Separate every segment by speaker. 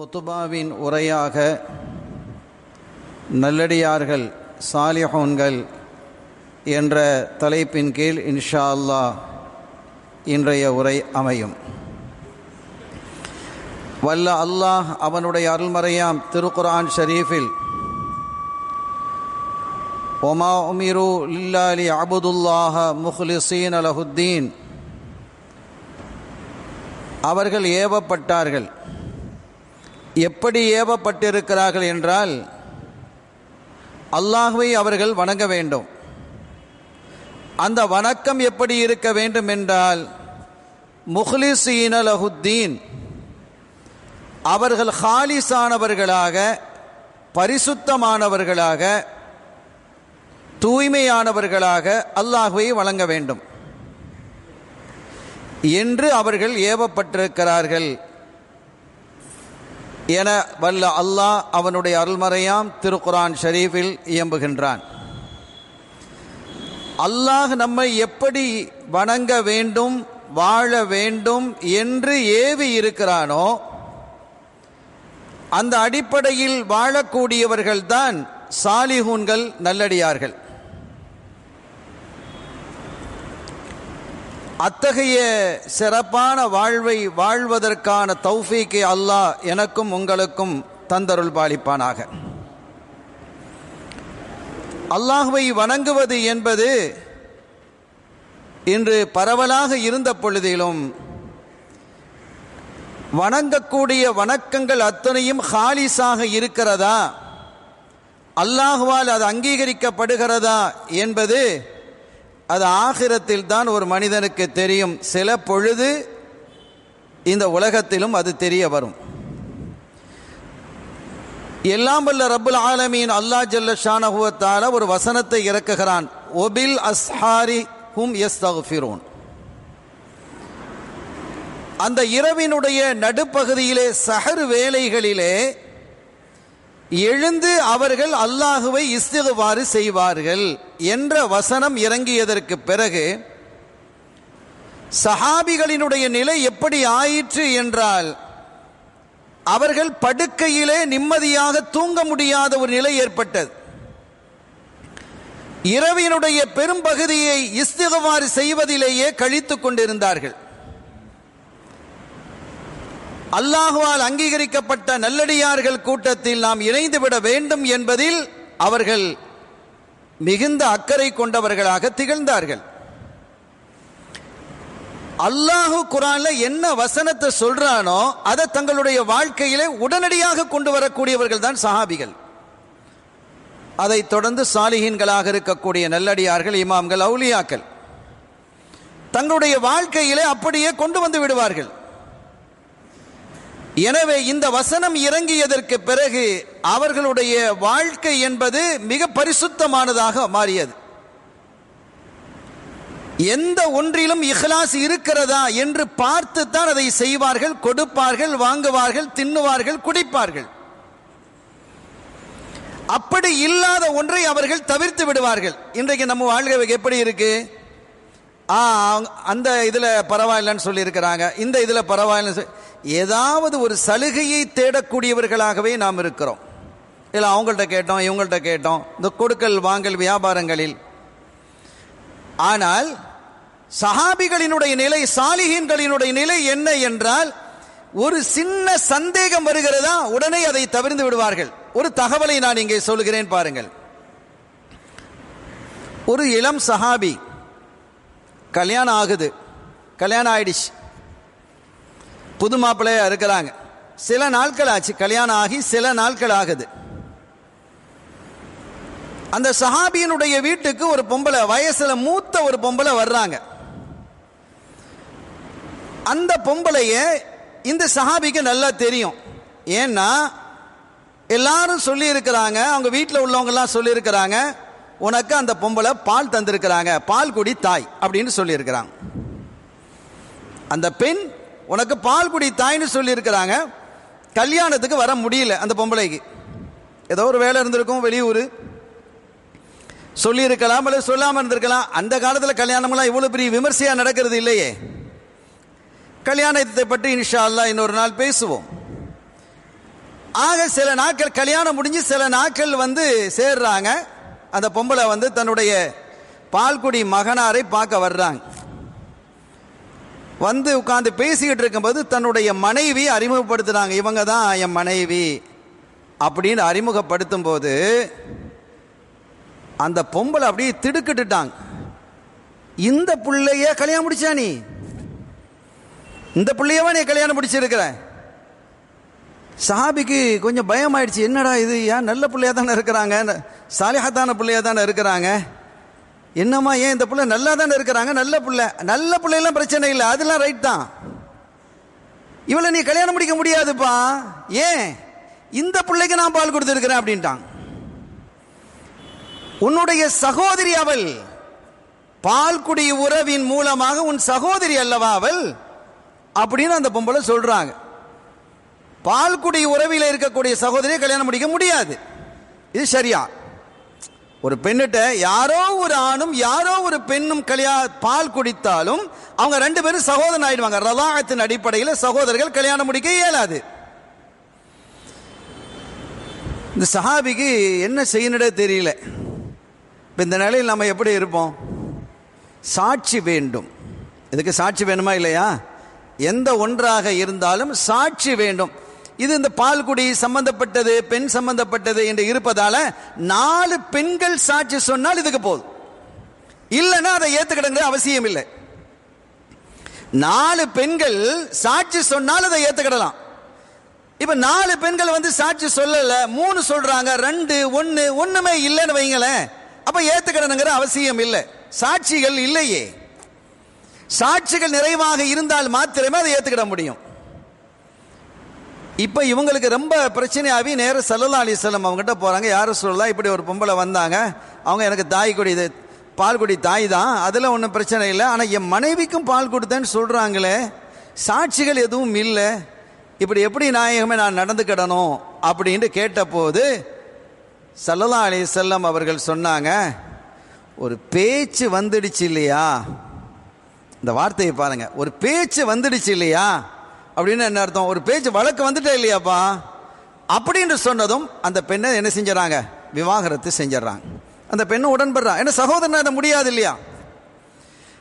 Speaker 1: ஹுத்துபாவின் உரையாக நல்லடியார்கள் சாலிஹோன்கள் என்ற தலைப்பின் கீழ் இன்ஷா அல்லாஹ் இன்றைய உரை அமையும். வல்ல அல்லாஹ் அவனுடைய அருள்மறையாம் திருக்குரான் ஷரீஃபில் ஒமா உமிரு லில்லாலி அபுதுல்லாஹ முஹ்லிசீன் அலஹுத்தீன் அவர்கள் ஏவப்பட்டார்கள். எப்படி ஏவப்பட்டிருக்கிறார்கள் என்றால் அல்லாஹுவை அவர்கள் வணங்க வேண்டும். அந்த வணக்கம் எப்படி இருக்க வேண்டும் என்றால் முஹ்லிசீன் அலஹுத்தீன் அவர்கள் ஹாலிஸானவர்களாக பரிசுத்தமானவர்களாக தூய்மையானவர்களாக அல்லாஹுவை வழங்க வேண்டும். என்று அவர்கள் ஏவப்பட்டிருக்கிறார்கள். என வல்ல அல்லாஹ் அவனுடைய அருள்மறையாம் திருக்குரான் ஷரீஃபில் இயம்புகின்றான். அல்லாஹ் நம்மை எப்படி வணங்க வேண்டும் வாழ வேண்டும் என்று ஏவி இருக்கிறானோ அந்த அடிப்படையில் வாழக்கூடியவர்கள்தான் சாலிஹூன்கள் நல்லடியார்கள். அத்தகைய சிறப்பான வாழ்வை வாழ்வதற்கான தௌஃபீக்கை அல்லாஹ் எனக்கும் உங்களுக்கும் தந்தருள் பாலிப்பானாக. அல்லாஹுவை வணங்குவது என்பது இன்று பரவலாக இருந்த பொழுதிலும் வணங்கக்கூடிய வணக்கங்கள் அத்தனையும் ஹாலிஸாக இருக்கிறதா? அல்லாஹுவால் அது அங்கீகரிக்கப்படுகிறதா என்பது அது ஆகிரத்தில் தான் ஒரு மனிதனுக்கு தெரியும். சில பொழுது இந்த உலகத்திலும் அது தெரிய வரும். எல்லாம் வல்ல ரபுல் ஆலமீன். அல்லா ஜல்ல ஷானஹுவத்தால ஒரு வசனத்தை இறக்குகிறான். ஒபில் அஸ்ஹாரி ஹும் எஸ் தகுஃபிரோன் அந்த இரவினுடைய நடுப்பகுதியிலே சஹர் வேலைகளிலே எழுந்து அவர்கள் அல்லாஹுவை இஸ்திகுவாறு செய்வார்கள் என்ற வசனம் இறங்கியதற்கு பிறகு சஹாபிகளினுடைய நிலை எப்படி ஆயிற்று என்றால் அவர்கள் படுக்கையிலே நிம்மதியாக தூங்க முடியாத ஒரு நிலை ஏற்பட்டது. இரவினுடைய பெரும்பகுதியை இஸ்திகுவாறு செய்வதிலேயே கழித்து கொண்டிருந்தார்கள். அல்லாஹுவால் அங்கீகரிக்கப்பட்ட நல்லடியார்கள் கூட்டத்தில் நாம் இணைந்துவிட வேண்டும் என்பதில் அவர்கள் மிகுந்த அக்கறை கொண்டவர்களாக திகழ்ந்தார்கள். அல்லாஹு குரான்ல என்ன வசனத்தை சொல்றானோ அதை தங்களுடைய வாழ்க்கையிலே உடனடியாக கொண்டு வரக்கூடியவர்கள் தான் சஹாபிகள். அதைத் தொடர்ந்து சாலிஹீன்களாக இருக்கக்கூடிய நல்லடியார்கள் இமாம்கள் அவுலியாக்கள் தங்களுடைய வாழ்க்கையிலே அப்படியே கொண்டு வந்து விடுவார்கள். எனவே இந்த வசனம் இறங்கியதற்கு பிறகு அவர்களுடைய வாழ்க்கை என்பது மிக பரிசுத்தமானதாக மாறியது. எந்த ஒன்றிலும் இஹ்லாஸ் இருக்கிறதா என்று பார்த்து தான் அதை செய்வார்கள் கொடுப்பார்கள் வாங்குவார்கள் தின்னுவார்கள் குடிப்பார்கள். அப்படி இல்லாத ஒன்றை அவர்கள் தவிர்த்து விடுவார்கள். இன்றைக்கு நம்ம வாழ்க்கை எப்படி இருக்கு? அந்த இதில் பரவாயில்லன்னு சொல்லியிருக்கிறாங்க. இந்த இதில் பரவாயில்ல ஏதாவது ஒரு சலுகையை தேடக்கூடியவர்களாகவே நாம் இருக்கிறோம். இல்லை அவங்கள்ட்ட கேட்டோம் இவங்கள்ட்ட கேட்டோம். இந்த கொடுக்கல் வாங்கல் வியாபாரங்களில். ஆனால் சஹாபிகளினுடைய நிலை சாலிகின்களினுடைய நிலை என்ன என்றால் ஒரு சின்ன சந்தேகம் வருகிறதா உடனே அதை தவிர்த்து விடுவார்கள். ஒரு தகவலை நான் இங்கே சொல்கிறேன் பாருங்கள். ஒரு இளம் சஹாபி கல்யாணம் ஆகுது. கல்யாணம் ஆயிடுச்சு. புது மாப்பிள்ளையாக இருக்கிறாங்க. சில நாட்கள் ஆச்சு. கல்யாணம் ஆகி சில நாட்கள் ஆகுது. அந்த சஹாபியனுடைய வீட்டுக்கு ஒரு பொம்பளை வயசுல மூத்த ஒரு பொம்பளை வர்றாங்க. அந்த பொம்பளைய இந்த சஹாபிக்கு நல்லா தெரியும். ஏன்னா எல்லாரும் சொல்லியிருக்கிறாங்க அவங்க வீட்டில் உள்ளவங்கெல்லாம் சொல்லியிருக்கிறாங்க உனக்கு அந்த பொம்பளை பால் தந்திருக்கிறாங்க பால் குடி தாய் அப்படின்னு சொல்லியிருக்கிறாங்க. அந்த பெண் உனக்கு பால் குடி தாய்னு சொல்லியிருக்கிறாங்க கல்யாணத்துக்கு வர முடியல அந்த பொம்பளைக்கு. ஏதோ ஒரு வேலை இருந்திருக்கும் வெளியூர். சொல்லியிருக்கலாம் அல்லது சொல்லாமல் இருந்திருக்கலாம். அந்த காலத்தில் கல்யாணம்லாம் இவ்வளோ பெரிய விமர்சையாக நடக்கிறது இல்லையே. கல்யாணத்தை பற்றி இன்ஷா அல்லாஹ் இன்னொரு நாள் பேசுவோம். ஆக சில நாட்கள் கல்யாணம் முடிஞ்சு சில நாட்கள் வந்து சேர்றாங்க. அந்த பொம்பளை வந்து தன்னுடைய பால்குடி மகனாரை பார்க்க வர்றாங்க. வந்து உட்காந்து பேசிக்கிட்டு இருக்கும்போது தன்னுடைய மனைவி அறிமுகப்படுத்துகிறாங்க இவங்க தான் என் மனைவி. அப்படின்னு அறிமுகப்படுத்தும் போது அந்த பொம்பளை அப்படியே திடுக்கிட்டுட்டாங்க. இந்த பிள்ளைய கல்யாணம் முடிச்சா நீ? இந்த பிள்ளையவா நீ கல்யாணம் முடிச்சிருக்கிற? சஹாபிக்கு கொஞ்சம் பயமாயிடுச்சு. என்னடா இது? ஏன் நல்ல பிள்ளையா தானே இருக்கிறாங்க? சாலிஹத்தான பிள்ளையா தானே இருக்கிறாங்க? என்னம்மா ஏன் இந்த பிள்ளை நல்லா தானே இருக்கிறாங்க? நல்ல பிள்ளை. நல்ல பிள்ளைலாம் பிரச்சனை இல்லை. அதெல்லாம் ரைட் தான். இவளை நீ கல்யாணம் முடிக்க முடியாதுப்பா. ஏன்? இந்த பிள்ளைக்கு நான் பால் கொடுத்துருக்கிறேன் அப்படின்ட்டான். உன்னுடைய சகோதரி அவள். பால்குடி உறவின் மூலமாக உன் சகோதரி அல்லவா அவள்? அப்படின்னு அந்த பொம்பளை சொல்றாங்க. பால்குடி உறவில் இருக்கக்கூடிய சகோதரியை கல்யாணம் முடிக்க முடியாது. இது சரியா? ஒரு பெண்ணிட்ட யாரோ ஒரு ஆணும் யாரோ ஒரு பெண்ணும் கல்யா பால் குடித்தாலும் அவங்க ரெண்டு பேரும் சகோதரன் ஆயிடுவாங்க. ரதாகத்தின் அடிப்படையில் சகோதரர்கள் கல்யாணம் முடிக்க இயலாது. இந்த சஹாபிக்கு என்ன செய்யணுடே தெரியல. இப்போ இந்த நிலையில் நம்ம எப்படி இருப்போம்? சாட்சி வேண்டும். இதுக்கு சாட்சி வேணுமா இல்லையா? எந்த ஒன்றாக இருந்தாலும் சாட்சி வேண்டும். இது இந்த பால்குடி சம்பந்தப்பட்டது பெண் சம்பந்தப்பட்டது என்று இருப்பதால நாலு பெண்கள் சாட்சி சொன்னால் இதுக்கு போதும். இல்லைன்னா அதை ஏத்துக்கிடுங்க அவசியம் இல்லை. நாலு பெண்கள் சாட்சி சொன்னால் அதை ஏத்துக்கிடலாம். இப்ப நாலு பெண்கள் வந்து சாட்சி சொல்லல மூணு சொல்றாங்க ரெண்டு ஒன்னு ஒண்ணுமே இல்லைன்னு வைங்களேன். அப்ப ஏத்துக்கிடணுங்கிற அவசியம் இல்லை. சாட்சிகள் இல்லையே. சாட்சிகள் நிறைவாக இருந்தால் மாத்திரமே அதை ஏத்துக்கிட முடியும். இப்போ இவங்களுக்கு ரொம்ப பிரச்சனையாகி நேரம் சல்லல்லா செல்லம் அவங்ககிட்ட போகிறாங்க யாரும் சொல்லலாம் இப்படி ஒரு பொம்பளை வந்தாங்க. அவங்க எனக்கு தாய் குடி இது பால் குடி தாய் தான். அதில் ஒன்றும் பிரச்சனை இல்லை. ஆனால் என் மனைவிக்கும் பால் கொடுத்தேன்னு சொல்கிறாங்களே சாட்சிகள் எதுவும் இல்லை. இப்படி எப்படி நாயகமே நான் நடந்துக்கிடணும் அப்படின்ட்டு கேட்டபோது சல்லல்லா அலிசல்லம் அவர்கள் சொன்னாங்க ஒரு பேச்சு வந்துடுச்சு இல்லையா? இந்த வார்த்தையை பாருங்கள் ஒரு பேச்சு வந்துடுச்சு இல்லையா? அப்படின்னு என்ன அர்த்தம்? ஒரு பேச்சு வழக்கு வந்துட்டே இல்லையாப்பா? அப்படின்னு சொன்னதும் அந்த பெண்ணை என்ன செஞ்சிடறாங்க? விவாகரத்து செஞ்சிடறாங்க. அந்த பெண்ணு உடன்படுறா. ஏன்னா சகோதரன் அதை முடியாது இல்லையா?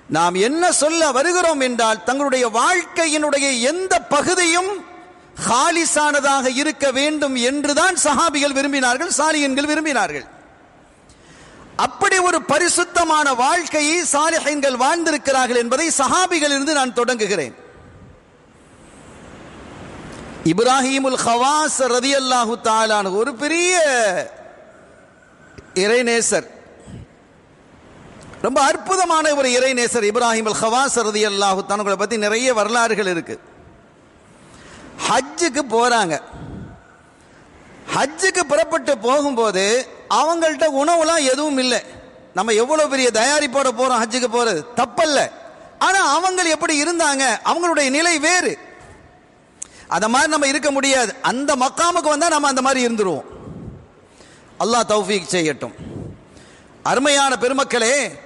Speaker 1: நாம் என்ன சொல்ல வருகிறோம் என்றால் தங்களுடைய வாழ்க்கையினுடைய எந்த பகுதியும் ஹாலிசானதாக இருக்க வேண்டும் என்றுதான் சஹாபிகள் விரும்பினார்கள் சாலியன்கள் விரும்பினார்கள். அப்படி ஒரு பரிசுத்தமான வாழ்க்கையை சாலிஹன்கள் வாழ்ந்திருக்கிறார்கள் என்பதை சஹாபிகள் இருந்து நான் தொடங்குகிறேன். இப்ராஹிமுல் ஹவாஸ் ரதி அல்லாஹு தாலான ஒரு பெரிய இறைநேசர் ரொம்ப அற்புதமான ஒரு இறைநேசர் இப்ராஹிம் அல் ஹவாஸ் ரதி அல்லாஹு தானுங்களை பற்றி நிறைய வரலாறுகள் இருக்கு. ஹஜ்ஜுக்கு போகிறாங்க ஹஜ்ஜுக்கு புறப்பட்டு போகும்போது அவங்கள்ட்ட உணவுலாம் எதுவும் இல்லை. நம்ம எவ்வளோ பெரிய தயாரிப்போட போகிறோம் ஹஜ்ஜுக்கு போகிறது தப்பல்ல. ஆனால் அவங்க எப்படி இருந்தாங்க? அவங்களுடைய நிலை வேறு. அதை மாதிரி நம்ம இருக்க முடியாது. அந்த மக்காமுக்கு வந்தால் நம்ம அந்த மாதிரி இருந்துருவோம். அல்லாஹ் தௌஃபீக் செய்யட்டும். அருமையான பெருமக்களே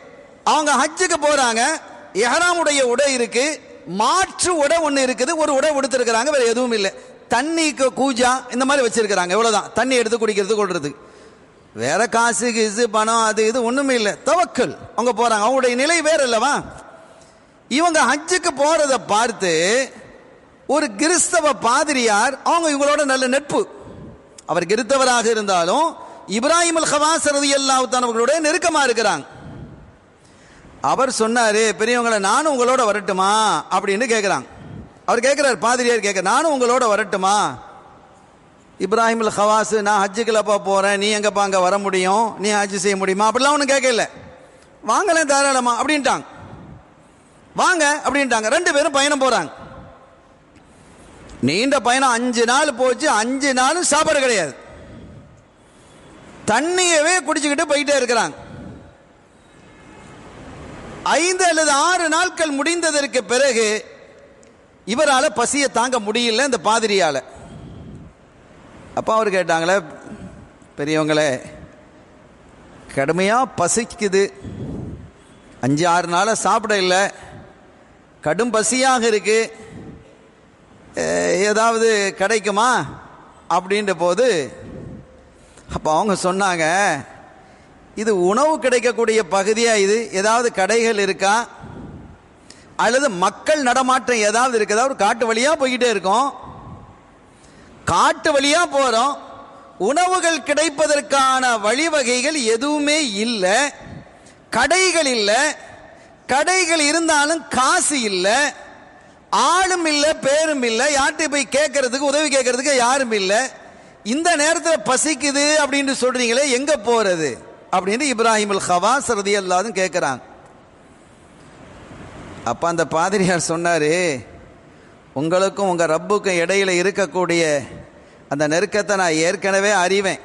Speaker 1: அவங்க ஹஜ்ஜுக்கு போகிறாங்க எஹராமுடைய உடை இருக்கு. மாற்று உடை ஒன்று இருக்குது. ஒரு உடை உடுத்திருக்கிறாங்க. வேறு எதுவும் இல்லை. தண்ணிக்கு கூஜா இந்த மாதிரி வச்சிருக்கிறாங்க. இவ்வளோதான் தண்ணி எடுத்து குடிக்கிறது கொள்றது. வேற காசு கிசு பணம் அது இது ஒன்றுமே இல்லை. தவக்கல். அவங்க போகிறாங்க அவங்களுடைய நிலை வேற இல்லவா இவங்க ஹஜ்ஜுக்கு போகிறத பார்த்து ஒரு கிறிஸ்தவ பாதிரியார் அவங்க இவங்களோட நல்ல நட்பு. அவர் கிறித்தவராக இருந்தாலும் இப்ராஹிம் அல் ஹவாஸ் ரதி அவர்களோட நெருக்கமாக இருக்கிறாங்க. அவர் சொன்னாரு பெரியவங்களை நானும் உங்களோட வரட்டுமா? அப்படின்னு கேட்குறாங்க அவர் கேட்குறாரு பாதிரியார் கேட்க நானும் உங்களோட வரட்டுமா? இப்ராஹிம் அல் ஹவாஸ் நான் ஹஜ்ஜுக்குலப்பா போகிறேன் நீ எங்கப்பா அங்கே வர முடியும்? நீ ஹஜ்ஜு செய்ய முடியுமா? அப்படிலாம் ஒன்றும் கேட்கல வாங்கலேன் தாராளமா. அப்படின்ட்டாங்க. வாங்க. அப்படின்ட்டாங்க. ரெண்டு பேரும் பயணம் போகிறாங்க நீண்ட பயணம் அஞ்சு நாள் போச்சு அஞ்சு நாளும் சாப்பாடு கிடையாது. தண்ணியவே குடிச்சுக்கிட்டு போயிட்டே இருக்கிறாங்க. ஐந்து அல்லது ஆறு நாட்கள் முடிந்ததற்கு பிறகு இவரால் பசியை தாங்க முடியல இந்த பாதிரியால். அப்போ அவர் கேட்டாங்களே பெரியவங்களே கடுமையாக பசிக்குது. அஞ்சு ஆறு நாளாக சாப்பிட இல்லை. கடும் பசியாக இருக்கு. ஏதாவது கிடைக்குமா? அப்படின்ற போது அப்போ அவங்க சொன்னாங்க இது உணவு கிடைக்கக்கூடிய பகுதியாக இது? ஏதாவது கடைகள் இருக்கா? அல்லது மக்கள் நடமாட்டம் ஏதாவது இருக்குதா? ஒரு காட்டு வழியாக போய்கிட்டே இருக்கோம். காட்டு வழியாக போகிறோம் உணவுகள் கிடைப்பதற்கான வழிவகைகள் எதுவுமே இல்லை. கடைகள் இல்லை. கடைகள் இருந்தாலும் காசு இல்லை. ஆளும் இல்லை பேரும் இல்லை யார்கிட்ட போய் கேட்கறதுக்கு உதவி கேட்கறதுக்கு யாரும் இல்லை. இந்த நேரத்தில் பசிக்குது அப்படின்னு சொல்றீங்களே எங்க போறது? அப்படின்னு இப்ராஹிம் அல் ஹவாஸ் ரதி அல்லாதும் கேட்குறாங்க அப்போ அந்த பாதிரியார் சொன்னார் உங்களுக்கும் உங்கள் ரப்புக்கும் இடையில் இருக்கக்கூடிய அந்த நெருக்கத்தை நான் ஏற்கனவே அறிவேன்.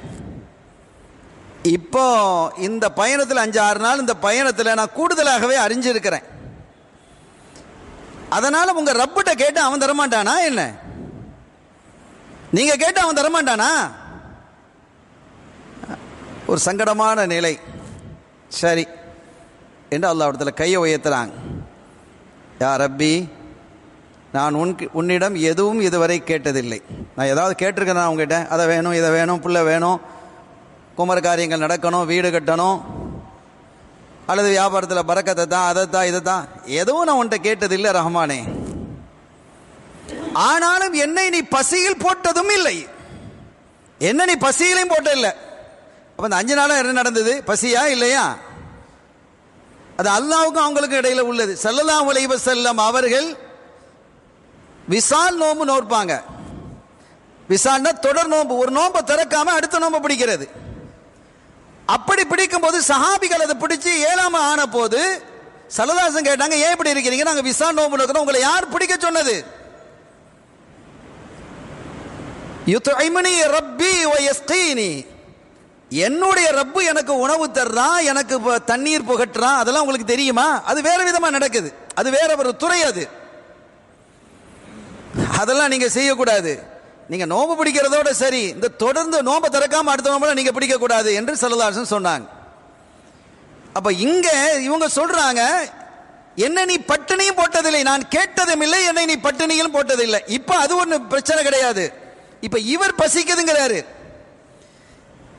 Speaker 1: இப்போ இந்த பயணத்தில் அஞ்சு ஆறு நாள் இந்த பயணத்தில் நான் கூடுதலாகவே அறிஞ்சிருக்கிறேன். அதனால உங்க ரப்பிட்ட கேட்டு அவன் தரமாட்டானா என்ன? நீங்க கேட்டு அவன் தரமாட்டானா? ஒரு சங்கடமான நிலை. சரி. என்று அல்லாவிடத்தில் கையை உயர்த்துறாங்க. யா ரப்பி நான் உன் உன்னிடம் எதுவும் இதுவரை கேட்டதில்லை. நான் ஏதாவது கேட்டிருக்கேன் நான் உங்ககிட்ட அதை வேணும் இதை வேணும் புள்ள வேணும். குமர காரியங்கள் நடக்கணும் வீடு கட்டணும். அல்லது வியாபாரத்தில் பறக்கத்தை தான் அதை தான் இதை தான். எதுவும் நான் உன்கிட்ட கேட்டதில்லை ரஹ்மானே. ஆனாலும் என்னை நீ பசியில் போட்டதும் இல்லை. என்ன நீ பசியிலையும் போட்ட இல்லை. அப்போ இந்த அஞ்சு நாளாக என்ன நடந்தது? பசியா இல்லையா? அது அல்லாவுக்கும் அவங்களுக்கும் இடையில உள்ளது. செல்லலாம் அலைஹி செல்லம் அவர்கள் விசால் நோம்பு நோற்பாங்க. விசால்னா தொடர் நோம்பு. ஒரு நோம்பை திறக்காம அடுத்த நோம்பை பிடிக்கிறது. அப்படி பிடிக்கும் போது சஹாபிகள் அதை பிடிச்சி ஏழாம ஆன போது சரதாசன் கேட்டாங்க ஏன் இப்படி இருக்கிறீங்க? நாங்க விசா நோம்பு நோக்கிறோம் உங்களை யார் பிடிக்க சொன்னது? ரப்பி என்னுடைய ரப்பு எனக்கு உணவு தர்றான் எனக்கு தண்ணீர் புகட்டுறான் அதெல்லாம் உங்களுக்கு தெரியுமா? அது வேற விதமா நடக்குது. அது வேற ஒரு துறை அது. அதெல்லாம் நீங்க செய்யக்கூடாது. நீங்க நோம்பு பிடிக்கிறதோட சரி இந்த தொடர்ந்து நோம்பை திறக்காம அடுத்த நோம்புல நீங்க பிடிக்க கூடாது என்று சல்லதாசன் சொன்னாங்க. அப்ப இங்க இவங்க சொல்றாங்க என்ன நீ பட்டினியும் போட்டதில்லை நான் கேட்டதும் இல்லை என்னை நீ பட்டினியும் போட்டதில்லை. இப்ப அது ஒண்ணு பிரச்சனை கிடையாது. இப்ப இவர் பசிக்குதுங்கிறாரு.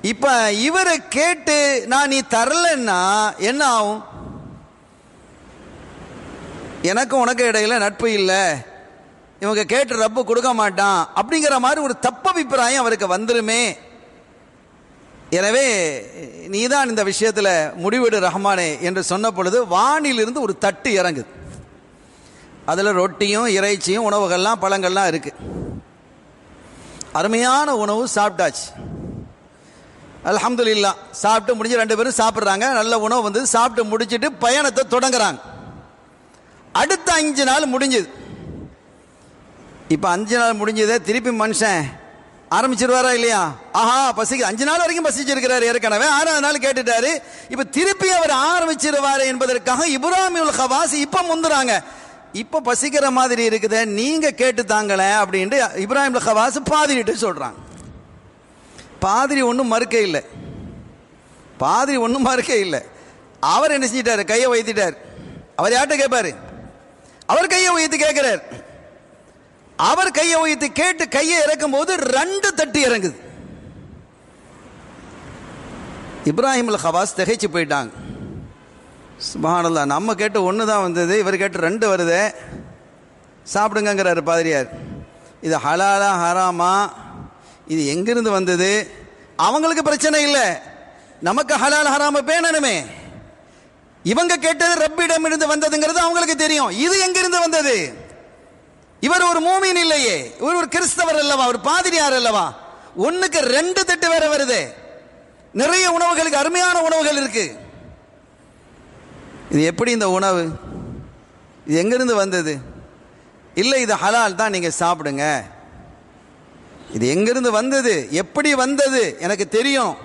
Speaker 1: இப்ப இவரை கேட்டு நான் நீ தரலன்னா என்ன ஆகும்? எனக்கும் உனக்கு இடையில நட்பு இல்லை. இவங்க கேட்டு ரப்பு கொடுக்க மாட்டான் அப்படிங்கிற மாதிரி ஒரு தப்பு அபிப்பிராயம் அவருக்கு வந்துருமே. எனவே நீதான் இந்த விஷயத்தில் முடிவெடு ரஹ்மானே என்று சொன்ன பொழுது வானிலிருந்து ஒரு தட்டு இறங்குது. அதில் ரொட்டியும் இறைச்சியும் உணவுகள்லாம் பழங்கள்லாம் இருக்கு. அருமையான உணவு சாப்பிட்டாச்சு. அலமதுல்லா சாப்பிட்டு முடிஞ்சு ரெண்டு பேரும் சாப்பிட்றாங்க. நல்ல உணவு வந்து சாப்பிட்டு முடிச்சுட்டு பயணத்தை தொடங்குறாங்க. அடுத்த அஞ்சு நாள் முடிஞ்சுது. இப்போ அஞ்சு நாள் முடிஞ்சது திருப்பி மனுஷன் ஆரம்பிச்சிருவாரா இல்லையா? ஆஹா பசிக்கு அஞ்சு நாள் வரைக்கும் பசிச்சிருக்கிறார் ஏற்கனவே. ஆறாவது நாள் கேட்டுட்டாரு. இப்போ திருப்பி அவர் ஆரம்பிச்சிருவாரு என்பதற்காக இப்ராஹிமுல் ஹவாஸ் இப்போ முந்துறாங்க. இப்போ பசிக்கிற மாதிரி இருக்குது நீங்க கேட்டு தாங்கள அப்படின்ட்டு இப்ராஹிம் ஹவாஸ் பாதிரிட்டு சொல்றாங்க. பாதிரி ஒன்றும் மறுக்க இல்லை. பாதிரி ஒன்றும் மறுக்க இல்லை. அவர் என்ன செஞ்சிட்டாரு? கையை வைத்திட்டார் அவர் யார்கிட்ட கேட்பாரு? அவர் கையை உயர்த்தி கேட்கிறார். அவர் கையை உயர்த்தி கேட்டு கையை இறக்கும் போது ரெண்டு தட்டி இறங்குது. இப்ராஹிம் அல் ஹவாஸ் திகைச்சு போயிட்டாங்க. சுபஹானல்லா நம்ம கேட்டு ஒன்று தான் வந்தது இவர் கேட்டு ரெண்டு வருது. சாப்பிடுங்கிறாரு பாதிரியார். இது ஹலாலா ஹராமா? இது எங்கிருந்து வந்தது? அவங்களுக்கு பிரச்சனை இல்லை. நமக்கு ஹலால் ஹராம பேணணுமே. இவங்க கேட்டது ரப்பிடம் இருந்து வந்ததுங்கிறது அவங்களுக்கு தெரியும். இது எங்கிருந்து வந்தது? இவர் ஒரு மூமின் இல்லையே. இவர் ஒரு கிறிஸ்தவர் அல்லவா? ஒரு பாதிரியார் அல்லவா? ஒண்ணுக்கு ரெண்டு தட்டு வேற வருது. நிறைய உணவுகளுக்கு அருமையான உணவுகள் இருக்கு. இது எப்படி இந்த உணவு? இது எங்கிருந்து வந்தது? இல்லை இது ஹலால் தான் நீங்கள் சாப்பிடுங்க. இது எங்கிருந்து வந்தது? எப்படி வந்தது? எனக்கு தெரியும்.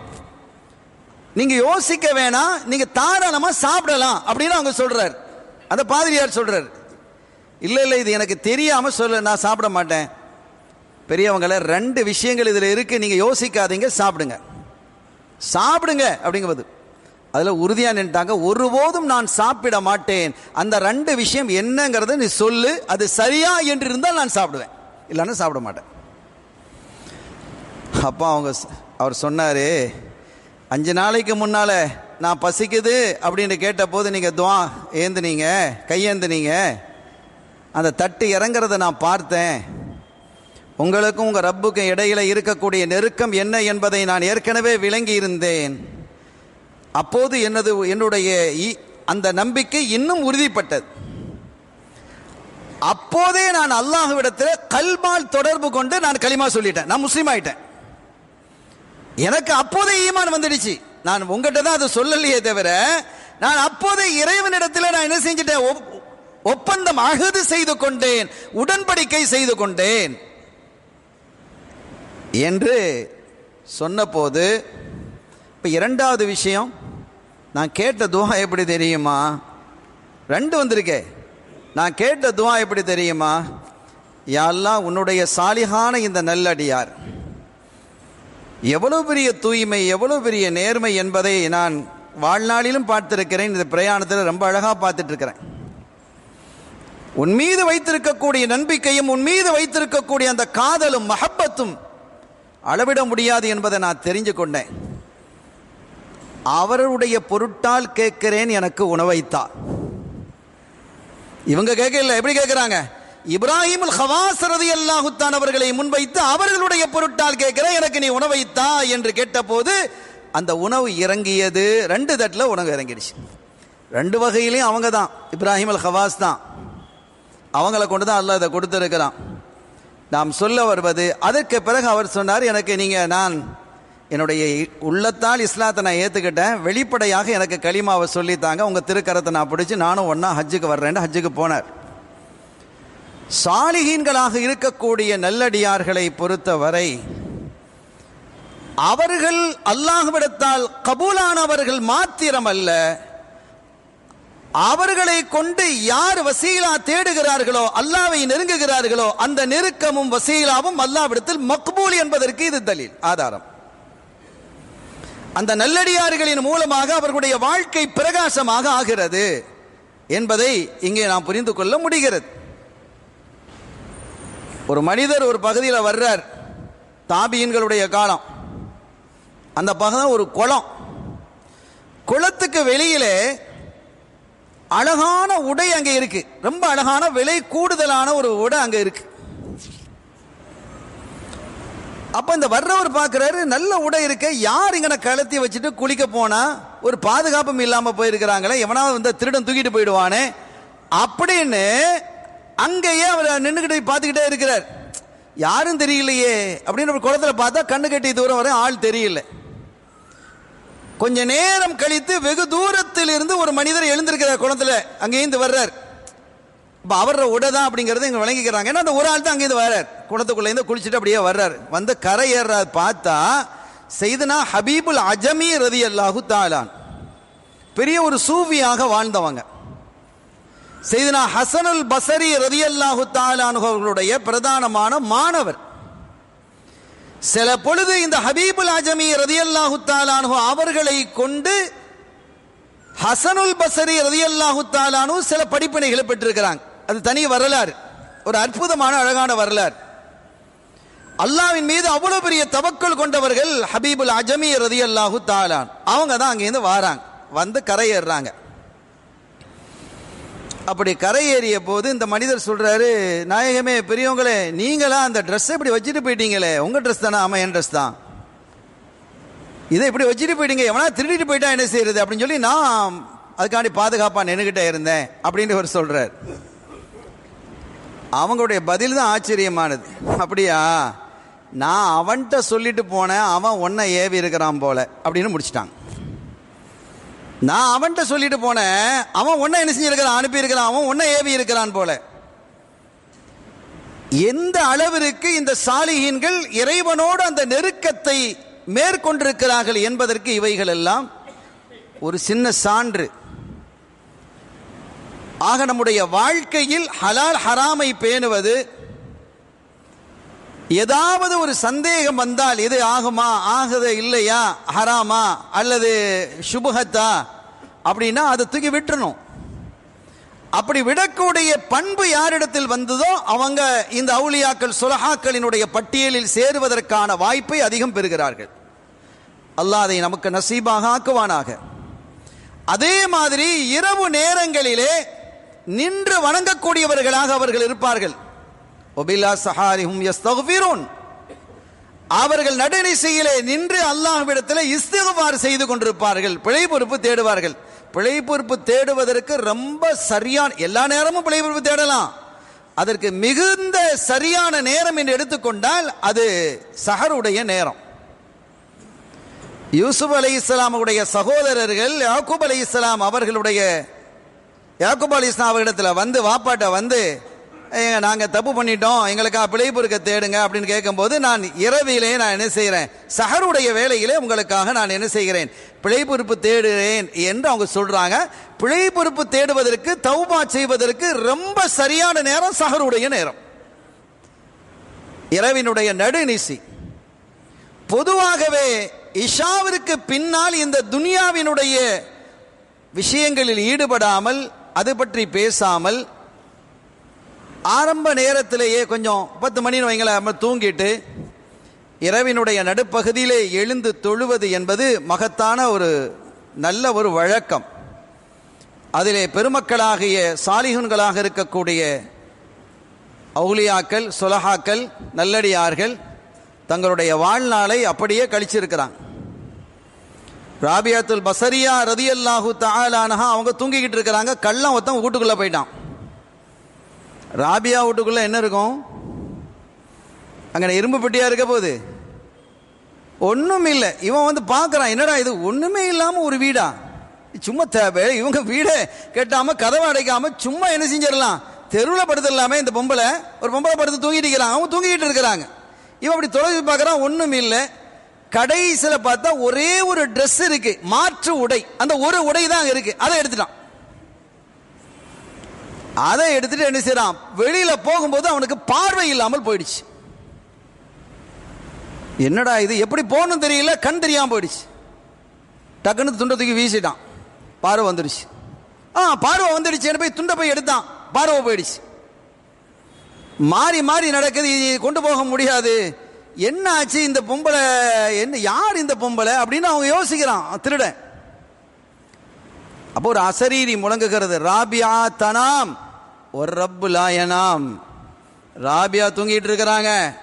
Speaker 1: நீங்கள் யோசிக்க வேணாம் நீங்கள் தாராளமாக சாப்பிடலாம் அப்படின்னு அவங்க சொல்கிறார் அந்த பாதிரியார் சொல்கிறார் இல்லை இல்லை இது எனக்கு தெரியாமல் சொல்ல நான் சாப்பிட மாட்டேன். பெரியவங்கள ரெண்டு விஷயங்கள் இதில் இருக்குது நீங்கள் யோசிக்காதீங்க சாப்பிடுங்க. சாப்பிடுங்க அப்படிங்குவது அதில் உறுதியாக நின்ட்டாங்க ஒருபோதும் நான் சாப்பிட மாட்டேன். அந்த ரெண்டு விஷயம் என்னங்கிறத நீ சொல்லு அது சரியா என்று இருந்தால் நான் சாப்பிடுவேன். இல்லைன்னா சாப்பிட மாட்டேன். அப்போ அவங்க அவர் சொன்னார் அஞ்சு நாளைக்கு முன்னால் நான் பசிக்குது அப்படின்னு கேட்டபோது நீங்கள் துவா ஏந்துனீங்க கையேந்துனீங்க. அந்த தட்டு இறங்கிறத நான் பார்த்தேன். உங்களுக்கும் உங்கள் ரப்புக்கும் இடையில் இருக்கக்கூடிய நெருக்கம் என்ன என்பதை நான் ஏற்கனவே விளங்கி இருந்தேன். அப்போது என்னது என்னுடைய இ- அந்த நம்பிக்கை இன்னும் உறுதிப்பட்டது. அப்போதே நான் அல்லாஹுவிடத்தில் கல்பால் தொடர்பு கொண்டு நான் களிமா சொல்லிட்டேன். நான் முஸ்லீம் ஆயிட்டேன். எனக்கு அப்போதே ஈமான் வந்துடுச்சு. நான் உங்ககிட்ட தான் அதை சொல்லலையே தவிர நான் அப்போதே இறைவனிடத்தில் நான் என்ன செஞ்சிட்டேன்? ஒப்- ஒப்பந்தம் அகது செய்து கொண்டேன் உடன்படிக்கை செய்து கொண்டேன். என்று சொன்னபோது இப்போ இரண்டாவது விஷயம் நான் கேட்ட துவா எப்படி தெரியுமா? ரெண்டு வந்திருக்கே. நான் கேட்ட துவா எப்படி தெரியுமா? யாரெல்லாம் உன்னுடைய சாலிகான இந்த நல்லடியார். எவ்வளோ பெரிய தூய்மை எவ்வளோ பெரிய நேர்மை என்பதை நான் வாழ்நாளிலும் பார்த்துருக்கிறேன். இந்த பிரயாணத்தில் ரொம்ப அழகாக பார்த்துட்ருக்கிறேன் உன் மீது வைத்திருக்கக்கூடிய நம்பிக்கையும் உன் மீது வைத்திருக்கக்கூடிய அந்த காதலும் மஹப்பத்தும் அளவிட முடியாது என்பதை நான் தெரிஞ்சு கொண்டேன். அவருடைய பொருட்டால் கேட்கிறேன் எனக்கு உணவைத்தா. இவங்க கேட்கல எப்படி கேட்கிறாங்க? இப்ராஹிம் ஹவாஸ் அல்லாஹுத்தான் அவர்களை முன்வைத்து அவர்களுடைய பொருட்டால் கேட்கிறேன் எனக்கு நீ உணவைத்தா என்று கேட்டபோது அந்த உணவு இறங்கியது. ரெண்டு தட்டில் உணவு இறங்கிடுச்சு. ரெண்டு வகையிலையும் அவங்க தான் இப்ராஹிம் அல் ஹவாஸ் தான். அவங்கள கொண்டு தான் அல்லாஹ் இதை கொடுத்துருக்கிறான். நாம் சொல்ல வருவது அதற்கு பிறகு அவர் சொன்னார் எனக்கு நீங்கள் நான் என்னுடைய உள்ளத்தால் இஸ்லாத்தை நான் ஏற்றுக்கிட்டேன் வெளிப்படையாக எனக்கு களிமாவை சொல்லித்தாங்க உங்கள் திருக்கரத்தை நான் பிடிச்சி நானும் ஒன்றா ஹஜ்ஜுக்கு வர்றேன்னு ஹஜ்ஜுக்கு போனார். சாலிகீன்களாக இருக்கக்கூடிய நல்லடியார்களை பொறுத்தவரை அவர்கள் அல்லாஹ்விடத்தால் கபூலானவர்கள் மாத்திரமல்ல அவர்களை கொண்டு யார் வசீலா தேடுகிறார்களோ அல்லாவை நெருங்குகிறார்களோ அந்த நெருக்கமும் வசீலாவும் அல்லாவிடத்தில் மக்பூல் என்பதற்கு இது தலில் ஆதாரம். அந்த நல்லடியார்களின் மூலமாக அவர்களுடைய வாழ்க்கை பிரகாசமாக ஆகிறது என்பதை இங்கே நாம் புரிந்து கொள்ள முடிகிறது. ஒரு மனிதர் ஒரு பகுதியில் வர்றார் தாபியன்களுடைய காலம். அந்த பகுதி ஒரு குளம். குளத்துக்கு வெளியிலே அழகான உடை அங்கே இருக்கு. ரொம்ப அழகான விலை கூடுதலான ஒரு உடை அங்கே இருக்கு. அப்ப இந்த வர்றவர் பார்க்குறாரு நல்ல உடை இருக்க. யார் இங்கன கழுத்தி வச்சுட்டு குளிக்க போனா ஒரு பாதுகாப்பும் இல்லாம போயிருக்கிறாங்களே எவனாவது வந்து திருடன் தூக்கிட்டு போயிடுவானே. அப்படின்னு அங்கேயே அவர் நின்றுக்கிட்டு பார்த்துக்கிட்டே இருக்கிறார். யாரும் தெரியலையே அப்படின்னு ஒரு குளத்துல பார்த்தா கண்ணு கட்டி தூரம் வரை ஆள் தெரியல. கொஞ்ச நேரம் கழித்து வெகு தூரத்தில் இருந்து ஒரு மனிதர் எழுந்திருக்கிறார் குளத்தில். அங்கேருந்து வர்றார். இப்போ அவர உடை தான் அப்படிங்கிறது இங்கே விளங்கிக்கிறாங்க. ஏன்னா அந்த ஒரு ஆள் தான் அங்கேருந்து வர்றார். குளத்துக்குள்ளேருந்து குளிச்சுட்டு அப்படியே வர்றார். வந்து கரை ஏறார் பார்த்தா செய்தனா ஹபீபுல் அஜமி ரதி அல்லாஹு தாலான் பெரிய ஒரு சூவியாக வாழ்ந்தவங்க. செய்தனா ஹசனுல் பசரி ரதி அல்லாஹு தாலான் அவர்களுடைய பிரதானமான மாணவர். சில பொழுது இந்த ஹபீபுல் அஜமி ரதியல்லாஹு தாலானு அவர்களை கொண்டு ஹசனுல் பசரி ரதியல்லாஹு தாலானு சில படிப்பினைகளை பெற்றிருக்கிறாங்க. அது தனி வரலாறு. ஒரு அற்புதமான அழகான வரலாறு. அல்லாவின் மீது அவ்வளவு பெரிய தவக்கல் கொண்டவர்கள் ஹபீபுல் அஜமி ரதியல்லாஹு தாலான். அவங்க தான் அங்கேருந்து வாராங்க. வந்து கரையேறுறாங்க. அப்படி கரை ஏறிய போது இந்த மனிதர் சொல்கிறாரு நாயகமே பெரியவங்களே நீங்களாம் அந்த ட்ரெஸ்ஸை இப்படி வச்சுட்டு போயிட்டீங்களே உங்கள் ட்ரெஸ் தானே? ஆமாம் என் ட்ரெஸ் தான். இதை இப்படி வச்சுட்டு போயிட்டீங்க எவனா திருடிட்டு போயிட்டா என்ன செய்யறது? அப்படின்னு சொல்லி நான் அதுக்காண்டி பாதுகாப்பாக நின்றுகிட்டே இருந்தேன் அப்படின்னு அவர் சொல்கிறார் அவங்களுடைய பதில் தான் ஆச்சரியமானது. அப்படியா? நான் அவன்கிட்ட சொல்லிட்டு போனேன் அவன் ஒன்றை ஏவி இருக்கிறான் போல அப்படின்னு முடிச்சிட்டாங்க. நான் அவன்கிட்ட சொல்லிட்டு போனேன். அவன் ஒன்றை என்ன செஞ்சிருக்கிறான்? அனுப்பியிருக்கிறான். அவன் ஒன்றை ஏவி இருக்கிறான் போல. எந்த அளவிற்கு இந்த சாலிகின்கள் இறைவனோடு அந்த நெருக்கத்தை மேற்கொண்டிருக்கிறார்கள் என்பதற்கு இவைகள் எல்லாம் ஒரு சின்ன சான்று. ஆக நம்முடைய வாழ்க்கையில் ஹலால் ஹராமை பேணுவது ஏதாவது ஒரு சந்தேகம் வந்தால் இது ஆகுமா ஆகுது இல்லையா ஹராமா அல்லது சுபுகத்தா அப்படின்னா அதை தூக்கி விட்டுறணும். அப்படி விடக்கூடிய பண்பு யாரிடத்தில் வந்ததோ அவங்க இந்த அவுளியாக்கள் சுலஹாக்களினுடைய பட்டியலில் சேருவதற்கான வாய்ப்பை அதிகம் பெறுகிறார்கள். அல்லாஹ் அதை நமக்கு நசீபாக ஆக்குவானாக. அதே மாதிரி இரவு நேரங்களிலே நின்று வணங்கக்கூடியவர்களாக அவர்கள் இருப்பார்கள். ஒபிலா சஹாரிஹும் யஸ்தக்ஃபிரூன். அவர்கள் நடுநிசையிலே நின்று அல்லாஹ்விடத்தில் இஸ்திகுபார் செய்து கொண்டிருப்பார்கள். பிழை பொறுப்பு தேடுவார்கள். பிழை பொறுப்பு தேடுவதற்கு ரொம்ப சரியான எல்லா நேரமும் பிழை பொறுப்பு தேடலாம். அதற்கு மிகுந்த சரியான நேரம் என்று எடுத்துக்கொண்டால் அது சஹருடைய நேரம். யூசுப் அலி இஸ்லாமுடைய சகோதரர்கள் யாக்கூப் அலி இஸ்லாம் அவர்களுடைய யாக்கூப் அலி இஸ்லாம் அவர்களிடத்தில் வந்து வாப்பாட்ட வந்து நாங்கள் தப்பு பண்ணிட்டோம். எங்களுக்கு பிழை பொறுக்க தேடுங்க அப்படின்னு கேட்கும்போது நான் இரவிலே நான் என்ன செய்கிறேன் சஹருடைய வேலையிலே உங்களுக்காக நான் என்ன செய்கிறேன்? பிழை பொறுப்பு தேடுகிறேன் என்று அவங்க சொல்கிறாங்க பிழை பொறுப்பு தேடுவதற்கு தௌபா செய்வதற்கு ரொம்ப சரியான நேரம் சஹருடைய நேரம். இரவினுடைய நடுநிசி. பொதுவாகவே இஷாவிற்கு பின்னால் இந்த துனியாவினுடைய விஷயங்களில் ஈடுபடாமல் அது பற்றி பேசாமல் ஆரம்ப நேரத்திலேயே கொஞ்சம் பத்து மணின்னு வைங்களேன் நம்ம தூங்கிட்டு இரவினுடைய நடுப்பகுதியிலே எழுந்து தொழுவது என்பது மகத்தான ஒரு நல்ல ஒரு வழக்கம். அதிலே பெருமக்களாகிய சாலிகுன்களாக இருக்கக்கூடிய அவுலியாக்கள் சுலஹாக்கள் நல்லடியார்கள் தங்களுடைய வாழ்நாளை அப்படியே கழிச்சிருக்கிறாங்க. ராபியாத்துல் பசரியா ரதியல்லாஹு தாலானஹா அவங்க தூங்கிக்கிட்டு இருக்கிறாங்க கள்ளம் ஒருத்தன் வீட்டுக்குள்ளே போயிட்டான். ராபியா வீட்டுக்குள்ளே என்ன இருக்கும்? அங்கே இரும்பு பெட்டியாக இருக்க போகுது. ஒன்றும் இல்லை இவன் வந்து பார்க்குறான் என்னடா இது? ஒன்றுமே இல்லாமல் ஒரு வீடா? சும்மா தேவை இவங்க வீடை கெட்டாமல் கதவை அடைக்காமல் சும்மா என்ன செஞ்சிடலாம்? தெருவில் படுத்துடலாமே இந்த பொம்பளை. ஒரு பொம்பளை படுத்து தூங்கிட்டு இருக்கிறாங்க அவன் தூங்கிட்டு இருக்கிறாங்க. இவன் அப்படி தொலைவி பார்க்குறான் ஒன்றும் இல்லை கடைசியில் பார்த்தா ஒரே ஒரு ட்ரெஸ் இருக்குது மாற்று உடை. அந்த ஒரு உடை தான் இருக்குது அதை எடுத்துட்டான். அதை எடுத்துட்டு என்ன செய்யறான் வெளியில போகும்போது அவனுக்கு பார்வை இல்லாமல் போயிடுச்சு. என்னடா இது? எப்படி போகணும் தெரியல கண் தெரியாமல் போயிடுச்சு. டக்குன்னு துண்டை தூக்கி வீசிட்டான். பார்வை வந்துடுச்சு. ஆ பார்வை வந்துடுச்சு. போய் துண்டை போய் எடுத்தான். பார்வை போயிடுச்சு. மாறி மாறி நடக்குது. கொண்டு போக முடியாது. என்ன ஆச்சு இந்த பொம்பளை? என்ன யார் இந்த பொம்பளை? அப்படின்னு அவங்க யோசிக்கிறான். திருடன். அப்போ ஒரு அசரீரி முழங்குகிறது. ராபியா தனாம் ஒரு ரப்பு லாயனாம் ராபியா தூங்கிட்டு இருக்கிறாங்க.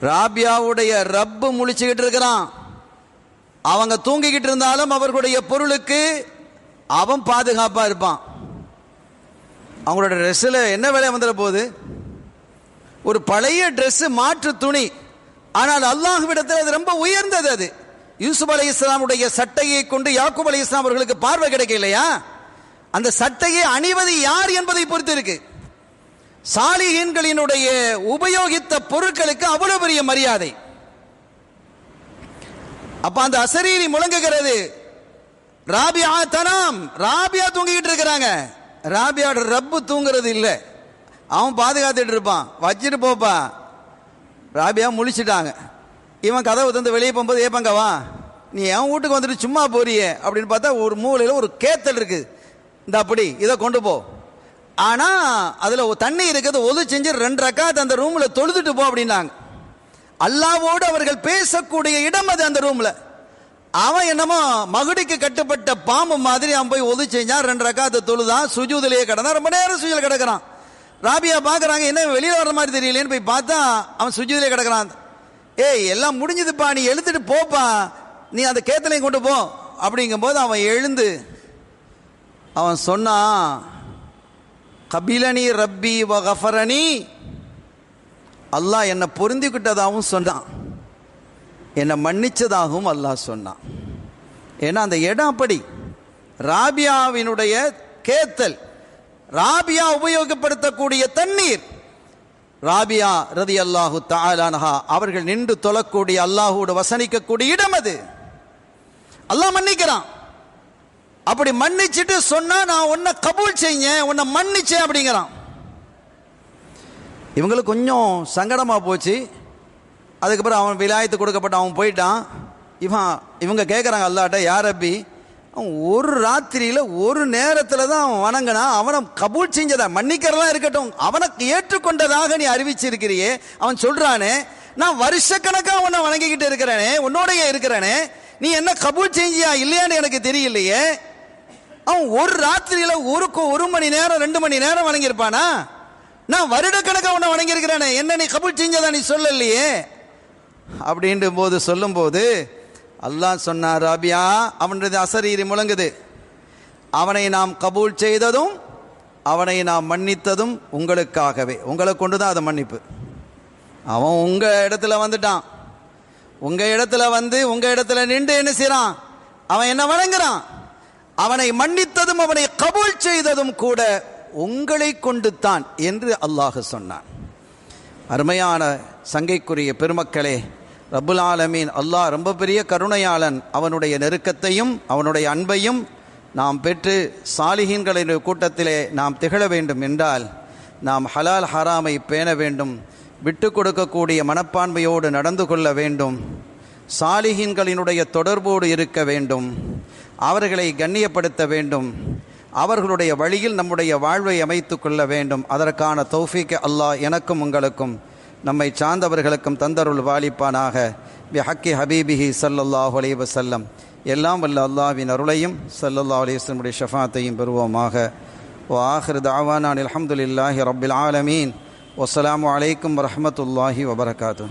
Speaker 1: ராபியாவுடைய ரப்பு முழிச்சுக்கிட்டு இருக்கிறான். அவங்க தூங்கிக்கிட்டு இருந்தாலும் அவர்களுடைய பொருளுக்கு அவன் பாதுகாப்பாக இருப்பான். அவங்களோட ட்ரெஸ்ஸில் என்ன வேலை வந்துட போகுது? ஒரு பழைய ட்ரெஸ்ஸு மாற்று துணி. ஆனால் அல்லாஹ்விடத்தில் அது ரொம்ப உயர்ந்தது அது. யூசுப் அலி இஸ்லாமுடைய சட்டையை கொண்டு யாக்கூப் அலி இஸ்லாம் அவர்களுக்கு பார்வை கிடைக்கலையா? அந்த சட்டையை அணிவது யார் என்பதை பொறுத்து இருக்கு சாலிஹீன்களினுடைய உபயோகித்த பொருட்களுக்கு அவ்வளவு பெரிய மரியாதை. அப்ப அந்த அசரீரி முழங்குகிறது. ராபியா தனாம். ராபியா தூங்கிக்கிட்டு இருக்கிறாங்க. ராபியாவோட ரப்பு தூங்குறது இல்லை. அவன் பாதுகாத்துட்டு இருப்பான். வச்சுட்டு போப்பா. ராபியா முழிச்சிட்டாங்க. இவன் கதவை தந்து வெளியே போகும்போது ஏப்பங்கவா நீ என் வீட்டுக்கு வந்துட்டு சும்மா போறியே? அப்படின்னு பார்த்தா ஒரு மூலையில் ஒரு கேத்தல் இருக்குது இந்த அப்படி இதை கொண்டு போ. ஆனால் அதில் தண்ணி இருக்கிறது ஒது செஞ்சு ரெண்டு ரக்காத்து அந்த ரூமில் தொழுதுட்டு போ அப்படின்னாங்க. அல்லாவோடு அவர்கள் பேசக்கூடிய இடம் அது அந்த ரூமில். அவன் என்னமோ மகுடிக்கு கட்டுப்பட்ட பாம்பு மாதிரி அவன் போய் ஒது செஞ்சான் ரெண்டு ரக்காத்து தொழுதான் சுஜூதிலேயே கிடந்தான் ரொம்ப நேரம் சுஜில் கிடக்கிறான். ராபியா பார்க்குறாங்க என்ன வெளியில் வர மாதிரி தெரியலேன்னு போய் பார்த்தா அவன் சுஜூதிலே கிடக்கிறான். ஏய் எல்லாம் முடிஞ்சதுப்பா நீ எழுத்துட்டு போப்பா நீ அந்த கேத்தலையும் கொண்டு போ. அப்படிங்கும்போது அவன் எழுந்து அவன் சொன்னான் கபிலனி ரப்பி வகஃபரணி அல்லாஹ் என்னை பொருந்திக்கிட்டதாகவும் சொன்னான். என்னை மன்னிச்சதாகவும் அல்லாஹ் சொன்னான். ஏன்னா அந்த இடம் அப்படி. ராபியாவினுடைய கேத்தல் ராபியா உபயோகப்படுத்தக்கூடிய தண்ணீர். ராபியா ரதி அல்லாஹு தாலானஹா அவர்கள் நின்று தொழக்கூடிய அல்லாஹோடு வசனிக்கக்கூடிய இடம் அது. அல்லாஹ் மன்னிக்கிறான். அப்படி மன்னிச்சுட்டு சொன்னா நான் உன்னை கபூல் செய்ய உன்னை மன்னிச்சேன் அப்படிங்கிறான். இவங்களுக்கு கொஞ்சம் சங்கடமாக போச்சு. அதுக்கப்புறம் அவன் விலாயத்து கொடுக்கப்பட்ட அவன் போயிட்டான். இவன் இவங்க கேட்குறாங்க அல்லாட்ட யார் அப்பி அவன் ஒரு ராத்திரியில் ஒரு நேரத்தில் தான் அவன் வணங்கினா அவனை கபூல் செஞ்சதா? மன்னிக்கிறதா இருக்கட்டும். அவனுக்கு ஏற்றுக்கொண்டதாக நீ அறிவிச்சிருக்கிறியே. அவன் சொல்கிறானே நான் வருஷக்கணக்காக உன்னை வணங்கிக்கிட்டு இருக்கிறேனே உன்னோடைய இருக்கிறானே. நீ என்ன கபூல் செஞ்சியா இல்லையான்னு எனக்கு தெரியலையே. அவன் ஒரு ராத்திரியில் ஒரு ஒரு மணி நேரம் ரெண்டு மணி நேரம் வணங்கியிருப்பானா? நான் வருடக்கணக்காக உன்னை வணங்கியிருக்கிறேனே. என்ன நீ கபூல் செஞ்சதா நீ சொல்லலையே? அப்படின்ற போது சொல்லும்போது அல்லாஹ் சொன்னார் ராபியா அவனது அசரீரி முழங்குது. அவனை நாம் கபூல் செய்ததும் அவனை நாம் மன்னித்ததும் உங்களுக்காகவே. உங்களை கொண்டு தான் அதை மன்னிப்பு. அவன் உங்கள் இடத்துல வந்துட்டான். உங்கள் இடத்துல வந்து உங்கள் இடத்துல நின்று என்ன செய்கிறான் அவன் என்ன வணங்குறான். அவனை மன்னித்ததும் அவனை கபூல் செய்ததும் கூட உங்களை கொண்டு தான் என்று அல்லாஹ் சொன்னான். அருமையான சங்கைக்குரிய பெருமக்களே ரபுல் ஆலமீன் அல்லாஹ் ரொம்ப பெரிய கருணையாளன். அவனுடைய நெருக்கத்தையும் அவனுடைய அன்பையும் நாம் பெற்று சாலிஹீன்களின் கூட்டத்திலே நாம் திகழ வேண்டும் என்றால் நாம் ஹலால் ஹராமை பேண வேண்டும் விட்டு கொடுக்கக்கூடிய மனப்பான்மையோடு நடந்து கொள்ள வேண்டும் சாலிஹீன்களினுடைய தொடர்போடு இருக்க வேண்டும் அவர்களை கண்ணியப்படுத்த வேண்டும். அவர்களுடைய வழியில் நம்முடைய வாழ்வை அமைத்து கொள்ள வேண்டும். அதற்கான தௌஃபீக் அல்லாஹ் எனக்கும் உங்களுக்கும் நம்மை சார்ந்தவர்களுக்கும் தந்தருள் வாலிப்பானாக. பி ஹக்கி ஹபீபிஹி ஸல்லல்லாஹு அலி வசல்லம் எல்லாம் வல்ல அல்லாஹ்வின் அருளையும் சல்லல்லா அலிஸ்லமுடைய ஷஃபாத்தையும் பெறுவோமாக. ஓ ஆஹிர் தாவானான் இல்லாஹி அப்துல் ஆலமீன். ஒசலாம் அலைக்கும் வரமத்துல்லாஹி வபரகாத்து